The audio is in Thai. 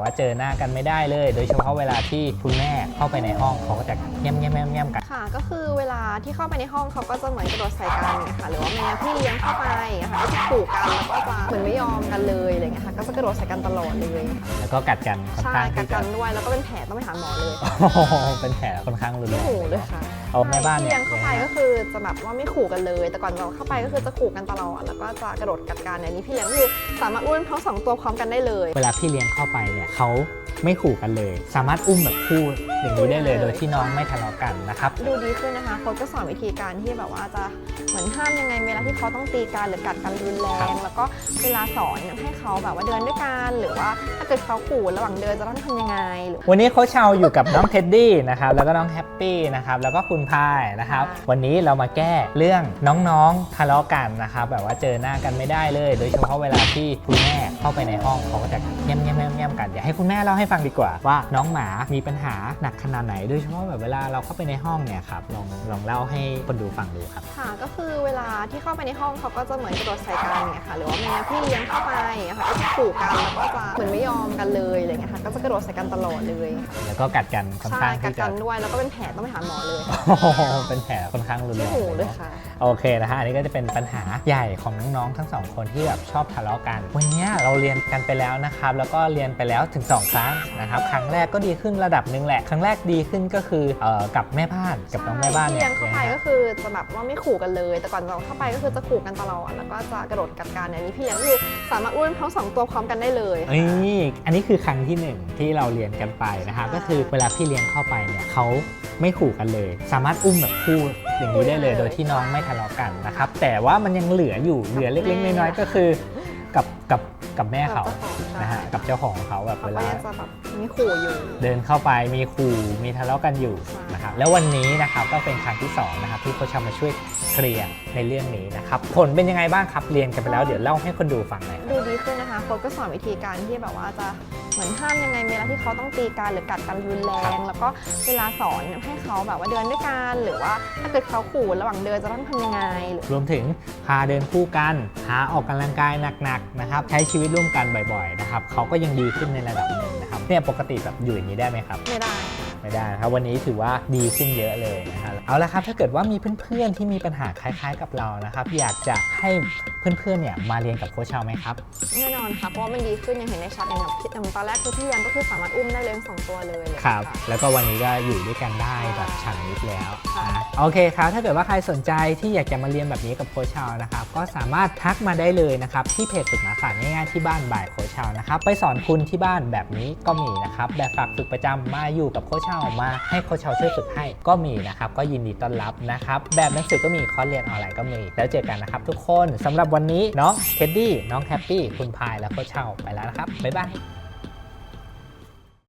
ว่าเจอหน้ากันไม่ได้เลย โดยเฉพาะเวลาที่คุณแม่เข้าไปในห้องเขาก็จะเงียบเงียบเงียบเงียบกัน ค่ะ ก็คือเวลาที่เข้าไปในห้องเขาก็จะเหมือนกระโดดใส่กันไงค่ะหรือว่าแมวที่เลี้ยงเข้าไปอย่างเงี้ยค่ะก็จะขู่กันแล้วก็จะเหมือนไม่ยอมกันเลยอะไรเงี้ยค่ะก็จะกระโดดใส่กันตลอดเลยแล้วก็กัดกันค่อนใช่ข้างกัดที่จะกันด้วยแล้วก็เป็นแผลต้องไปหาหมอเลยโอ้โหเป็นแผลค่อนข้างรุนแรไม่งขู่เลยค่ะเอาแม่บ้านที่เนี่เลี้ยยงเข้าไปก็คือจะแบบว่าไม่ขู่กันเลย แต่ก่อนเราเข้าไปก็คือจะขู่กันตลอดแล้วก็จะกระโดดกัดกันอันนี้พี่เลี้ยงคือสามารถอุ้มทั้งสองตัวพร้อมกันได้เลย เวลาพี่เลี้ยงเข้าไปเนี่ยเขาไม่ขู่กันเลย สามารถอุ้มแบบคู่อย่างนี้ได้เลยโดยที่น้องไม่ทะเลาะกันนะครับ ดูดีขึ้นนะคะโค้ชก็สอนวิธีการที่แบบว่าจะเหมือนห้ามยังไงเวลาที่เขาต้องตีกันหรือกัดกันรุนแรครังบแล้วก็เวลาสอนให้เขาแบบว่าเดินด้วยกันหรือว่าถ้าเกิดเขาขู่ระหว่างเดินจะต้องทำยังไงหรือวันนี้โค้ชเชาอยู่กับน้องเท็ดดี้นะครับแล้วก็น้องแฮปปี้นะครับแล้วก็คุณพายนะครับค่ะวันนี้เรามาแก้เรื่องน้องๆทะเลาะกันนะครับแบบว่าเจอหน้ากันไม่ได้เลย โดยเฉพาะเวลาที่คุณแม่เข้าไปในห้องเขาก็จะเงียบเงียบเงียบเงียบกันเดี๋ยวให้คุณแม่เล่าให้ฟังดีกว่าว่าน้องหมามีปัญหาหนักขนาดไหน โดยเฉพาะแบบเวลาเราเข้าไปในห้องเนี่ยครับ ลองลองเล่าให้คนดูฟังดูครับ ค่ะ ก็คือเวลาที่เข้าไปในห้องเขาก็จะเหมือนกระโดดใส่กันไงค่ะ หรือว่าแมวที่เลี้ยงเข้าไปอย่างเงี้ยค่ะก็จะขู่กันแล้วก็จะเหมือนไม่ยอมกันเลยอะไรเงี้ยค่ะ ก็จะกระโดดใส่กันตลอดเลยแล้วก็กัดกันค่อนใช่ข้างกัดที่จะกันด้วย แล้วก็เป็นแผลต้องไปหาหมอเลยโอ้โหเป็นแผลค่อนข้างรุนแรไม่งหูเลเลยยเนอะค่ะ โอเคนะฮะ อันนี้ก็จะเป็นปัญหาใหญ่ของน้องๆ ทั้งสองคนที่แบบชอบทะเลาะกัน วันนี้เราเรียนกันไปแล้วนะครับ แล้วก็เรียนไปแล้วถึง 2 ครั้งนะครับ ครั้งแรกก็ดีขึ้นระดับหนึ่งแหละ ครั้งแรกดีขึ้นก็คือเอ่อกับแม่บ้านกับน้องแม่บ้านที่เนี่เลี้ยยงเข้าไปนะฮะก็คือจะแบบว่าไม่ขู่กันเลย แต่ก่อนเราเข้าไปก็คือจะขู่กันตลอดแล้วก็จะกระโดดกัดกันอันนี้พี่เลี้ยงคือสามารถอุ้มทั้งสองตัวพร้อมกันได้เลยนี่อันนี้คือครั้งที่หนึ่งที่เราเรียนกันไปนะครับใช่ ก็คือเวลาพี่เลี้ยงเข้าไปเนี่ยเขาไม่ขู่กันเลย สามารถอุ้มแบบคู่อย่างนี้ได้เลย โดยที่น้องไม่ทะเลาะกันนะครับแต่ว่ามันยังเหลืออยู่เหลือเล็กๆน้อยๆก็คือกับกับกับแม่เขากับเจ้าของนะฮะกับเจ้าของเขาแบบเขาเวก็ลา ยังจะแบบมีขู่อยู่ เดินเข้าไปมีขู่มีทะเลาะกันอยู่ใช่นะครับแล้ววันนี้นะครับก็เป็นครั้งที่สองนะครับที่โค้ชชามาช่วยเคลียร์ในเรื่องนี้นะครับผลเป็นยังไงบ้างครับเรียนกันไปแล้วเดี๋ยวเล่าให้คนดูฟังหน่อยดูดีขึ้นนะคะโค้ชก็สอนวิธีการที่แบบว่าจะเหมือนห้ามยังไงเวลาที่เขาต้องตีกันหรือกัดกันรุนแรครังบแล้วก็เวลาสอนให้เขาแบบว่าเดินด้วยกันหรือว่าถ้าเกิดเขาขู่ระหว่างเดินจะต้องทำยังไงหรือรวมถึงพาเดินคู่กันหาออกกำลังกายหนักๆนะครับใช้ชีวิตร่วมกันบ่อยๆนะครับ เขาก็ยังดีขึ้นในระดับหนึ่งนะครับเนี่ยปกติแบบอยู่อย่างนี้ได้ไหมครับ ไม่ได้ ไม่ได้นะครับวันนี้ถือว่าดีขึ้นเยอะเลยนะครับเอาละครับถ้าเกิดว่ามีเพื่อนๆที่มีปัญหาคล้ายๆกับเรานะครับ อยากจะให้เพื่อนๆเนี่ยมาเรียนกับโค้ชเชาไหมครับ แน่นอนค่ะ เพราะว่ามันดีขึ้นอย่างเห็นได้ชัดอย่างแบบที่อย่างตอนแรกคือพี่เลี้ยงก็คือสามารถอุ้มได้เลยทั้งสองตัวเลยเลยครับะ แล้วก็วันนี้ก็อยู่ด้วยกันได้แบบฉันนิดแล้วค่ะ นะโอเคครับ ถ้าเกิดว่าใครสนใจที่อยากจะมาเรียนแบบนี้กับโค้ชเชานะครับ ก็สามารถทักมาได้เลยนะครับ ที่เพจฝึกหมาศาสตร์ง่ายๆที่บ้านบ่ายโค้ชเชานะครับ ไปสอนคุณที่บ้านแบบนี้ก็มีนะครับ แบบฝากฝึกประจำมาอยู่กับโค้ชเชามาให้โค้ชเชาช่วยฝึกให้ก็มีนะครับ ก็ยินดีต้อนรับนะครับ แบบหนังสือก็มีคอร์สเรียนออนไลน์ก็มี แล้วเจอกันนะครับทุกคนสำหรับวันนี้น้องเท็ดดี้น้องแฮปปี้คุณพายแล้วก็เช่าไปแล้วนะครับบ๊ายบาย